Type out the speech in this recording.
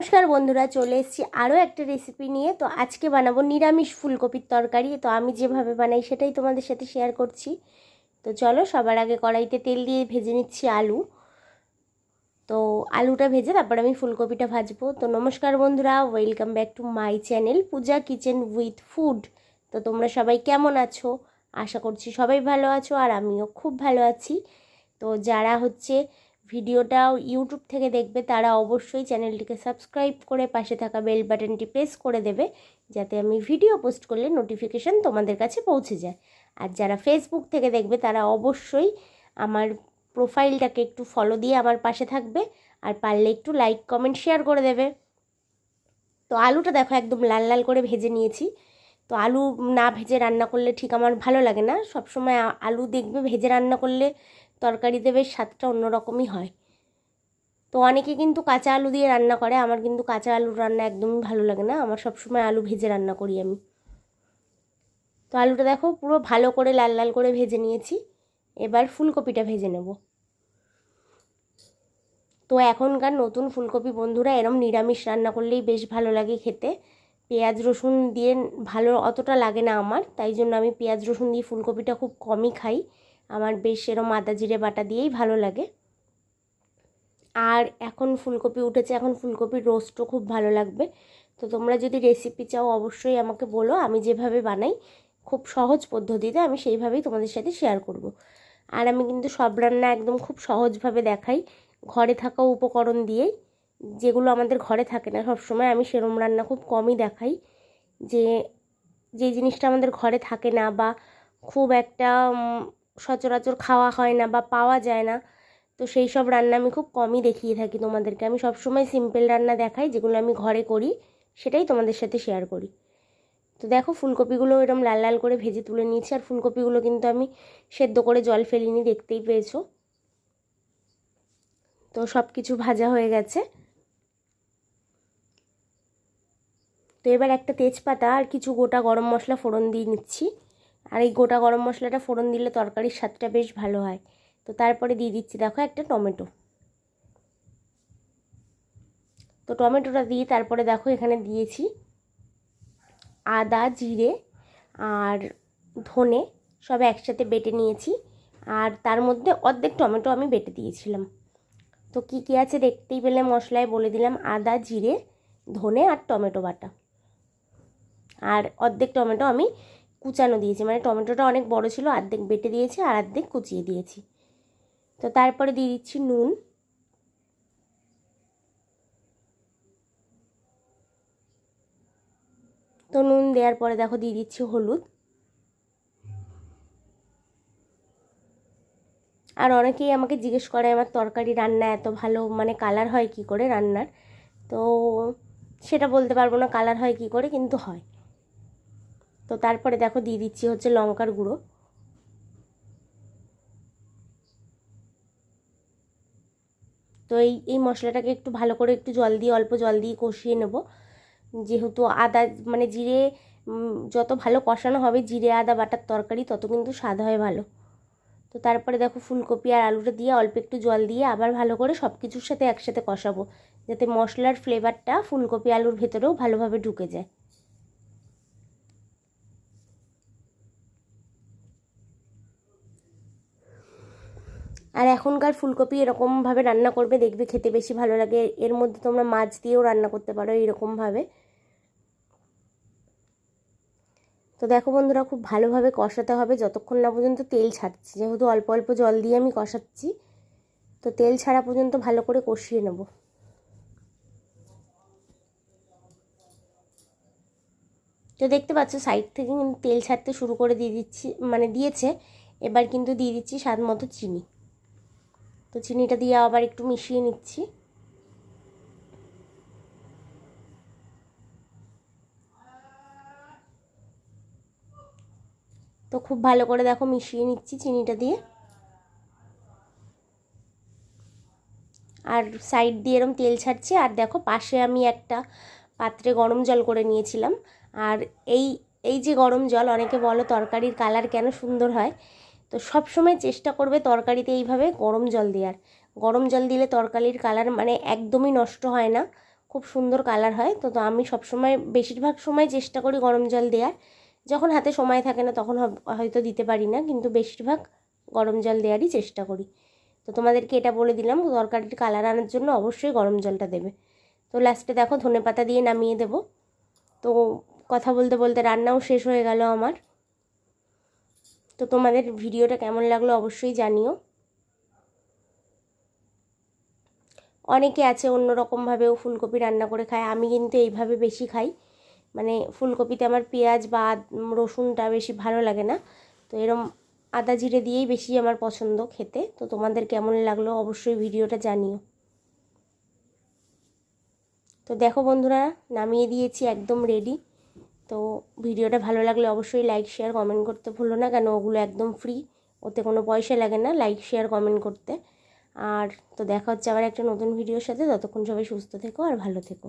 নমস্কার বন্ধুরা, চলে এসেছি আরও একটা রেসিপি নিয়ে। তো আজকে বানাবো নিরামিষ ফুলকপির তরকারি। তো আমি যেভাবে বানাই সেটাই তোমাদের সাথে শেয়ার করছি। তো চলো সবার আগে কড়াইতে তেল দিয়ে ভেজে নিচ্ছি আলু। তো আলুটা ভেজে তারপর আমি ফুলকপিটা ভাজবো। তো নমস্কার বন্ধুরা welcome back to my channel Puja kitchen with food তো তোমরা সবাই কেমন আছো? আশা করছি সবাই ভালো আছো আর আমিও খুব ভালো আছি। তো যারা হচ্ছে ভিডিওটা ইউটিউব থেকে দেখবে, তারা অবশ্যই চ্যানেলটিকে সাবস্ক্রাইব করে পাশে থাকা বেল বাটনটি প্রেস করে দেবে, যাতে আমি ভিডিও পোস্ট করলে নোটিফিকেশান তোমাদের কাছে পৌঁছে যায়। আর যারা ফেসবুক থেকে দেখবে, তারা অবশ্যই আমার প্রোফাইলটাকে একটু ফলো দিয়ে আমার পাশে থাকবে, আর পারলে একটু লাইক কমেন্ট শেয়ার করে দেবে। তো আলুটা দেখো একদম লাল লাল করে ভেজে নিয়েছি। তো আলু না ভেজে রান্না করলে ঠিক আমার ভালো লাগে না। সবসময় আলু দেখবে ভেজে রান্না করলে তরকারিতে বেশ স্বাদটা অন্যরকমই হয়। তো অনেকে কিন্তু কাঁচা আলু দিয়ে রান্না করে, আমার কিন্তু কাঁচা আলুর রান্না একদমই ভালো লাগে না। আমার সবসময় আলু ভেজে রান্না করি আমি। তো আলুটা দেখো পুরো ভালো করে লাল লাল করে ভেজে নিয়েছি। এবার ফুলকপিটা ভেজে নেব। তো এখনকার নতুন ফুলকপি বন্ধুরা, এরম নিরামিষ রান্না করলেই বেশ ভালো লাগে খেতে। পেঁয়াজ রসুন দিয়ে ভালো অতটা লাগে না আমার, তাই জন্য আমি পেঁয়াজ রসুন দিয়ে ফুলকপিটা খুব কমই খাই। আমার বেশ এরম আদা, জিরে, বাটা দিয়েই ভালো লাগে। আর এখন ফুলকপি উঠেছে, এখন ফুলকপির রোস্টও খুব ভালো লাগবে। তো তোমরা যদি রেসিপি চাও, অবশ্যই আমাকে বলো, আমি যেভাবে বানাই, খুব সহজ পদ্ধতিতে আমি সেইভাবেই তোমাদের সাথে শেয়ার করব। আর আমি কিন্তু সব রান্না একদম খুব সহজভাবে দেখাই, ঘরে থাকা উপকরণ দিয়েই। যেগুলো আমাদের ঘরে থাকে না, সবসময় আমি সেরম রান্না খুব কমই দেখাই। যে যে জিনিসটা আমাদের ঘরে থাকে না বা খুব একটা সচরাচর খাওয়া হয় না বা পাওয়া যায় না। তো সেই সব রান্না আমি খুব কমই দেখিয়ে থাকি তোমাদেরকে। আমি সবসময় সিম্পল রান্না দেখাই, যেগুলো আমি ঘরে করি, সেটাই তোমাদের সাথে শেয়ার করি। তো দেখো, ফুলকপিগুলো এরকম লাল লাল করে ভেজে তুলে নিয়েছি, আর ফুলকপিগুলো কিন্তু আমি সেদ্ধ করে জল ফেলিনি, দেখতেই পেয়েছ। তো সব কিছু ভাজা হয়ে গেছে। তো এবার একটা তেজপাতা আর কিছু গোটা গরম মশলা ফোড়ন দিয়ে নিচ্ছি। আর এই গোটা গরম মশলাটা ফোড়ন দিলে তরকারির স্বাদটা বেশ ভালো হয়। তো তারপরে দিয়ে দিচ্ছি, দেখো একটা টমেটো। তো টমেটোটা দিয়ে তারপরে দেখো এখানে দিয়েছি আদা, জিরে আর ধনে সব একসাথে বেটে নিয়েছি। আর তার মধ্যে অর্ধেক টমেটো আমি বেটে দিয়েছিলাম। তো কী কী আছে দেখতেই পেলে মশলায় বলে দিলাম, আদা, জিরে, ধনে আর টমেটো বাটা। আর অর্ধেক টমেটো আমি কুচানো দিয়েছি। মানে টমেটোটা অনেক বড় ছিল, অর্ধেক বেটে দিয়েছি আর অর্ধেক কুচিয়ে দিয়েছি। তো তারপরে দিয়ে দিচ্ছি নুন। তো নুন দেওয়ার পরে দেখো দিয়ে দিচ্ছি হলুদ। আর অনেকেই আমাকে জিজ্ঞেস করে, আমার তরকারি রান্না এত ভালো মানে কালার হয় কি করে রান্নার? তো সেটা বলতে পারব না কালার হয় কি করে, কিন্তু হয়। তো তারপরে দেখো দিয়ে দিচ্ছি হচ্ছে লঙ্কার গুঁড়ো। তো এই এই মশলাটাকে একটু ভালো করে একটু জল দিয়ে, অল্প জল দিয়ে কষিয়ে নেব। যেহেতু আদা মানে জিরে যত ভালো কষানো হবে, জিরে, আদা, বাটার তরকারি, তত কিন্তু স্বাদ হয় ভালো। তো তারপরে দেখো ফুলকপি আর আলুটা দিয়ে অল্প একটু জল দিয়ে আবার ভালো করে সব কিছুর সাথে একসাথে কষাবো, যাতে মশলার ফ্লেভারটা ফুলকপি আলুর ভেতরেও ভালোভাবে ঢুকে যায়। আর এখনকার ফুলকপি এরকমভাবে রান্না করবে, দেখবে খেতে বেশি ভালো লাগে। এর মধ্যে তোমরা মাছ দিয়েও রান্না করতে পারো এরকমভাবে। তো দেখো বন্ধুরা, খুব ভালোভাবে কষাতে হবে। যতক্ষণ না পর্যন্ত তেল ছাড়ছি, যেহেতু অল্প অল্প জল দিয়ে আমি কষাচ্ছি, তো তেল ছাড়া পর্যন্ত ভালো করে কষিয়ে নেব। তো দেখতে পাচ্ছ, সাইড থেকে কিন্তু তেল ছাড়তে শুরু করে দিয়ে দিচ্ছি মানে দিয়েছে। এবার কিন্তু দিয়ে দিচ্ছি স্বাদ মতো চিনি। তো চিনিটা দিয়ে আবার একটু মিশিয়ে নিচ্ছি। তো খুব ভালো করে দেখো মিশিয়ে নিচ্ছি চিনিটা দিয়ে। আর সাইড দিয়ে এরম তেল ছাড়ছে, আর দেখো পাশে আমি একটা পাত্রে গরম জল করে নিয়েছিলাম। আর এই এই যে গরম জল, অনেকে বলো তরকারির কালার কেন সুন্দর হয় তো সব সময় চেষ্টা করবে তরকারিতে এইভাবে গরম জল দেওয়ার। গরম জল দিলে তরকারির কালার মানে একদমই নষ্ট হয় না, খুব সুন্দর কালার হয়। তো তো আমি সবসময়, বেশিরভাগ সময় চেষ্টা করি গরম জল দেওয়ার। যখন হাতে সময় থাকে না তখন হয়তো দিতে পারি না, কিন্তু বেশিরভাগ গরম জল দেওয়ারই চেষ্টা করি। তো তোমাদেরকে এটা বলে দিলাম, তরকারির কালার আনার জন্য অবশ্যই গরম জলটা দেবে। তো লাস্টে দেখো ধনে পাতা দিয়ে নামিয়ে দেবো। তো কথা বলতে বলতে রান্নাও শেষ হয়ে গেল আমার। তো তোমাদের ভিডিওটা কেমন লাগল অবশ্যই জানিও। অনেকে আছে অন্যরকমভাবেও ফুলকপি রান্না করে খায়, আমি কিন্তু এইভাবে বেশি খাই। মানে ফুলকপিতে আমার পেঁয়াজ বা রসুনটা বেশি ভালো লাগে না, তো এরম আদা জিরে দিয়েই বেশি আমার পছন্দ খেতে। তো তোমাদের কেমন লাগল অবশ্যই ভিডিওটা জানিও। তো দেখো বন্ধুরা, নামিয়ে দিয়েছি একদম রেডি তো ভিডিওটা ভালো লাগলে অবশ্যই লাইক শেয়ার কমেন্ট করতে ভুলো না কেন ওগুলো একদম ফ্রি ওতে কোনো পয়সা লাগে না লাইক শেয়ার কমেন্ট করতে। আর তো দেখা হচ্ছে আবার একটা নতুন ভিডিওর সাথে। ততক্ষণ সবাই সুস্থ থেকো আর ভালো থেকো।